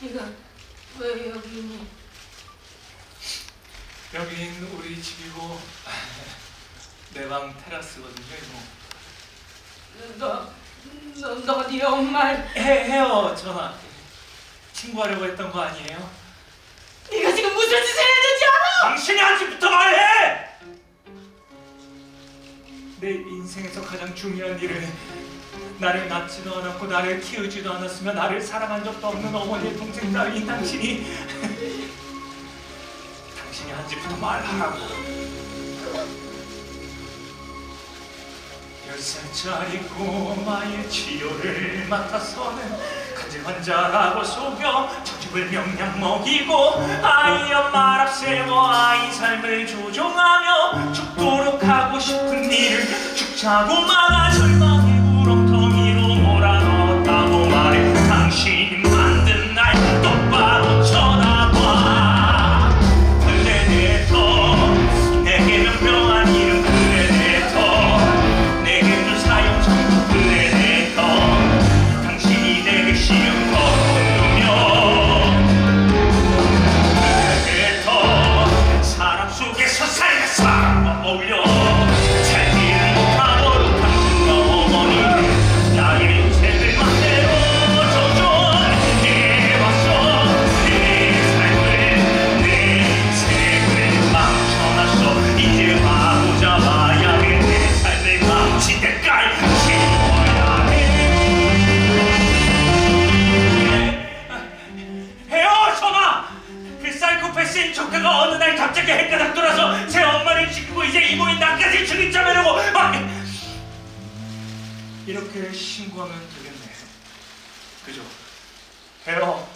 네가 왜 여기 있니? 여긴 우리 집이고 내 방 테라스거든요. 이모. 너, 너, 너 네 엄마를 해 해요 전화. 친구하려고 했던 거 아니에요? 네가 지금 무슨 짓을 했는지 알아? 당신이 아직부터 말해! 내 인생에서 가장 중요한 일을 나를 낳지도 않았고 나를 키우지도 않았으며 나를 사랑한 적도 없는 어머니의 동생 딸인 당신이 당신이 한지부터 말하라고. 열 살짜리 꼬마의 치료를 맡아서는 간질 환자라고 속여 저집을 명량 먹이고 아이 엄마 앞세워 아이 삶을 조종하며 죽도록 하고 싶은 일을 죽자고 말아 절망 조카가 어느 날 갑자기 헷가닥 돌아서 제 엄마를 죽이고 이제 이모인 나까지 죽이자매라고 막 이렇게 신고하면 되겠네 그죠? 해요